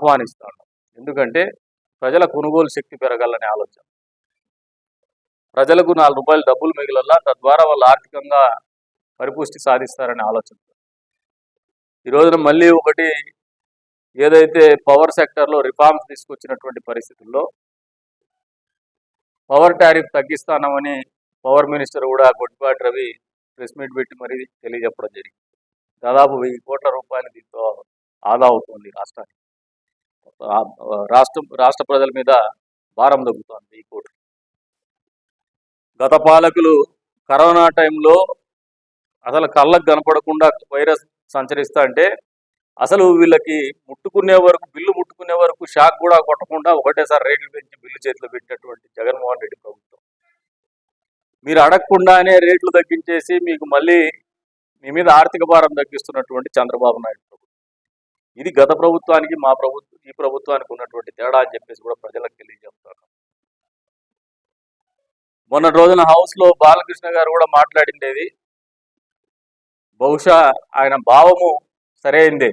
ఆహ్వానిస్తాడు. ఎందుకంటే ప్రజల కొనుగోలు శక్తి పెరగాలనే ఆలోచన. ప్రజలకు నాలుగు రూపాయలు డబ్బులు మిగిలల్లా తద్వారా వాళ్ళు ఆర్థికంగా పరిపుష్టి సాధిస్తారనే ఆలోచన. ఈ రోజున మళ్ళీ ఒకటి ఏదైతే పవర్ సెక్టర్లో రిఫార్మ్స్ తీసుకొచ్చినటువంటి పరిస్థితుల్లో పవర్ టారిఫ్ తగ్గిస్తానమని పవర్ మినిస్టర్ కూడా గొడ్డిపాటి రవి ప్రెస్ మీట్ పెట్టి మరీ తెలియజెప్పడం జరిగింది. దాదాపు వెయ్యి కోట్ల రూపాయలు దీంతో ఆదా అవుతుంది రాష్ట్రానికి. రాష్ట్రం రాష్ట్ర ప్రజల మీద భారం తగ్గుతోంది ఈ కోర్టు. గత పాలకులు కరోనా టైంలో అసలు కళ్ళకు కనపడకుండా వైరస్ సంచరిస్తా అంటే అసలు వీళ్ళకి ముట్టుకునే వరకు బిల్లు ముట్టుకునే వరకు షాక్ కూడా కొట్టకుండా ఒకటేసారి రేట్లు పెంచి బిల్లు చేతిలో పెట్టినటువంటి జగన్మోహన్ రెడ్డి ప్రభుత్వం. మీరు అడగకుండానే రేట్లు తగ్గించేసి మీకు మళ్ళీ మీ మీద ఆర్థిక భారం తగ్గిస్తున్నటువంటి చంద్రబాబు నాయుడు ఇది గత ప్రభుత్వానికి మా ప్రభుత్వం ఈ ప్రభుత్వానికి ఉన్నటువంటి తేడా అని చెప్పేసి కూడా ప్రజలకు తెలియజేస్తాను. మొన్న రోజున హౌస్లో బాలకృష్ణ గారు కూడా మాట్లాడిండేది బహుశా ఆయన భావము సరైందే.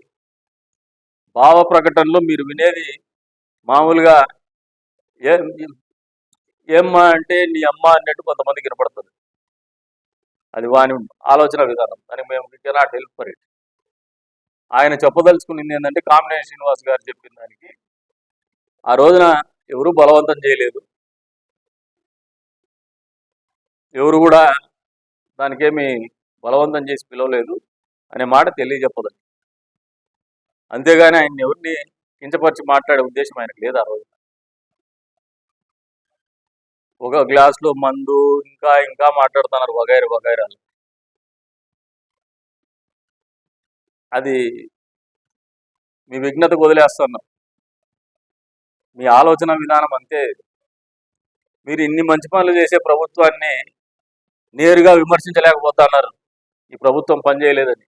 భావ ప్రకటనలో మీరు వినేది మామూలుగా ఏం ఏమ్మా అంటే నీ అమ్మ అన్నట్టు కొంతమందికి వినపడుతుంది. అది వాని ఆలోచన విధానం. దానికి మేము కెనాట్ హెల్ప్ ఫర్ ఇట్. ఆయన చెప్పదలుచుకున్నది ఏంటంటే కామినేని శ్రీనివాస్ గారు చెప్పిన దానికి ఆ రోజున ఎవరు బలవంతం చేయలేదు. ఎవరు కూడా దానికేమి బలవంతం చేసి పిలవలేదు అనే మాట తెలియజెప్పదు అంతేగాని ఆయన ఎవరిని కించపరిచి మాట్లాడే ఉద్దేశం ఆయనకు లేదు ఆ రోజు ఒక గ్లాసులో మందు ఇంకా ఇంకా మాట్లాడుతున్నారు వగైరు వగైరాలు. అది మీ విఘ్నతకు వదిలేస్తున్నాం మీ ఆలోచన విధానం అంతే. మీరు ఇన్ని మంచి పనులు చేసే ప్రభుత్వాన్ని నేరుగా విమర్శించలేకపోతున్నారు. ఈ ప్రభుత్వం పనిచేయలేదని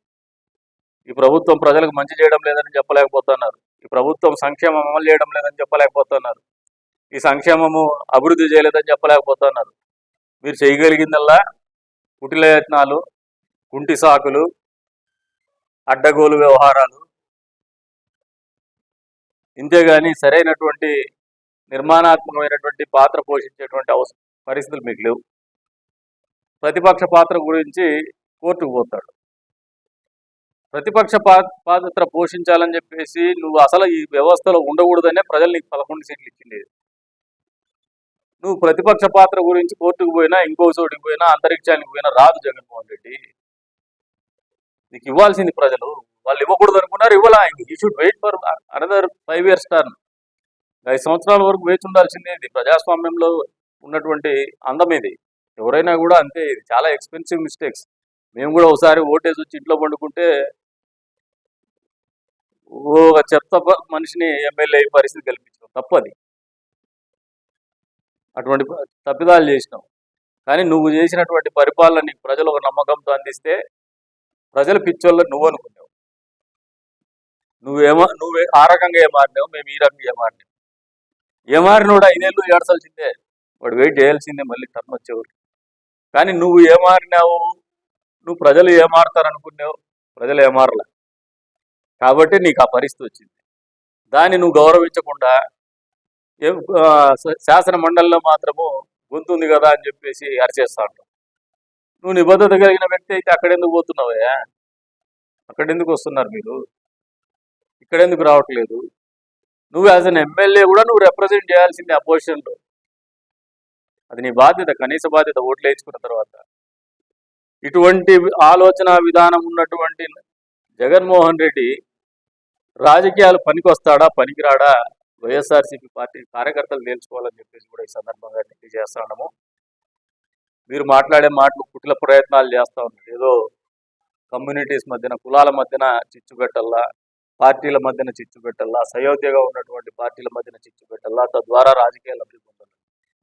ఈ ప్రభుత్వం ప్రజలకు మంచి చేయడం లేదని చెప్పలేకపోతున్నారు. ఈ ప్రభుత్వం సంక్షేమం అమలు చేయడం లేదని చెప్పలేకపోతున్నారు. ఈ సంక్షేమము అభివృద్ధి చేయలేదని చెప్పలేకపోతున్నారు. మీరు చేయగలిగిందల్లా కుటిల యత్నాలు కుంటి సాకులు అడ్డగోలు వ్యవహారాలు. ఇంతేగాని సరైనటువంటి నిర్మాణాత్మకమైనటువంటి పాత్ర పోషించేటువంటి అవసరం పరిస్థితులు మీకు లేవు. ప్రతిపక్ష పాత్ర గురించి కోర్టుకు పోతాడు. ప్రతిపక్ష పాత్ర పోషించాలని చెప్పేసి నువ్వు అసలు ఈ వ్యవస్థలో ఉండకూడదనే ప్రజలు నీకు పదకొండు సీట్లు ఇచ్చింది. నువ్వు ప్రతిపక్ష పాత్ర గురించి కోర్టుకు పోయినా ఇంకో చోటికి పోయినా అంతరిక్షానికి పోయినా రాదు జగన్మోహన్ రెడ్డి. నీకు ఇవ్వాల్సింది ప్రజలు. వాళ్ళు ఇవ్వకూడదు అనుకున్నారు ఇవ్వాలా? You should wait for another five years turn ఐదు సంవత్సరాల వరకు వేచి ఉండాల్సిందే ఇది. ప్రజాస్వామ్యంలో ఉన్నటువంటి అందం ఇది. ఎవరైనా కూడా అంతే ఇది చాలా ఎక్స్పెన్సివ్ మిస్టేక్స్ మేము కూడా ఒకసారి ఓటేసి వచ్చి ఇంట్లో పండుకుంటే ఓ చెత్త మనిషిని ఎమ్మెల్యే అయ్యే పరిస్థితి కల్పించాం తప్పది. అటువంటి తప్పిదాలు చేసినాం. కానీ నువ్వు చేసినటువంటి పరిపాలన నీకు ప్రజలు ఒక నమ్మకంతో అందిస్తే ప్రజలు పిచ్చోళ్ళని నువ్వు అనుకున్నావు. నువ్వేమో నువ్వు ఆ రకంగా ఏమారినావు మేము ఈ రకంగా ఏమారినావు ఏమారినోడు? ఐదేళ్ళు ఏడ్చాల్సిందే. వాడు వెయిట్ చేయాల్సిందే మళ్ళీ టర్మ్ వచ్చేవాడు. కానీ నువ్వు ఏమారినావు? నువ్వు ప్రజలు ఏమారుతారనుకున్నావు? ప్రజలు ఏమారలే. కాబట్టి నీకు ఆ పరిస్థితి వచ్చింది. దాన్ని నువ్వు గౌరవించకుండా శాసన మండలిలో మాత్రము గొంతు ఉంది కదా అని చెప్పేసి అరిచేస్తా ఉంటావు. నువ్వు నిబద్ధత కలిగిన వ్యక్తి అయితే అక్కడెందుకు పోతున్నావయ్యా? అక్కడెందుకు వస్తున్నారు మీరు? ఇక్కడెందుకు రావట్లేదు? నువ్వు యాజ్ అన్ ఎమ్మెల్యే కూడా నువ్వు రిప్రజెంట్ చేయాల్సింది అపోజిషన్లో అది నీ బాధ్యత కనీస బాధ్యత ఓట్లు వేయించుకున్న తర్వాత. ఇటువంటి ఆలోచన విధానం ఉన్నటువంటి జగన్మోహన్ రెడ్డి రాజకీయాలు పనికొస్తాడా పనికిరాడా? వైఎస్ఆర్సీపీ పార్టీ కార్యకర్తలు నేర్చుకోవాలని చెప్పేసి కూడా ఈ సందర్భంగా తెలియజేస్తున్నాము మీరు మాట్లాడే మాటలు కుట్ల ప్రయత్నాలు చేస్తూ ఉన్నారు. ఏదో కమ్యూనిటీస్ మధ్యన కులాల మధ్యన చిచ్చు పెట్టల్లా పార్టీల మధ్యన చిచ్చు పెట్టల్లా సయోధ్యగా ఉన్నటువంటి పార్టీల మధ్యన చిచ్చు పెట్టల్లా తద్వారా రాజకీయాలు లబ్ధి పొందాలి?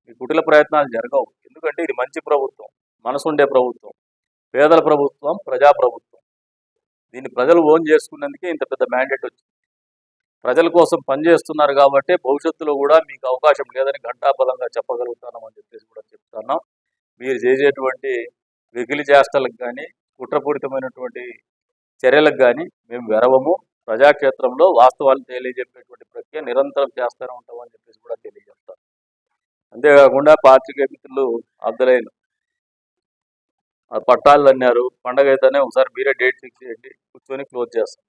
ఈ కుటిల ప్రయత్నాలు జరగవు. ఎందుకంటే ఇది మంచి ప్రభుత్వం మనసుండే ప్రభుత్వం పేదల ప్రభుత్వం ప్రజా ప్రభుత్వం. దీన్ని ప్రజలు ఓన్ చేసుకున్నందుకే ఇంత పెద్ద మ్యాండేట్ వచ్చింది. ప్రజల కోసం పనిచేస్తున్నారు కాబట్టి భవిష్యత్తులో కూడా మీకు అవకాశం లేదని ఘంటాపదంగా చెప్పగలుగుతాను అని చెప్పేసి కూడా చెప్తున్నాం. మీరు చేసేటువంటి వెకిలి చేష్టలకు కానీ కుట్రపూరితమైనటువంటి చర్యలకు కానీ మేము వెరవము ప్రజాక్షేత్రంలో వాస్తవాలు తెలియజెప్పేటువంటి ప్రక్రియ నిరంతరం చేస్తూనే ఉంటామని చెప్పేసి కూడా తెలియజేస్తారు అంతేకాకుండా పాత్రికేయ మిత్రులు అబ్దులైన పట్టాలు అన్నారు. పండగ అయితేనే ఒకసారి మీరే డేట్ ఫిక్స్ చేయండి. కూర్చొని క్లోజ్ చేస్తాం.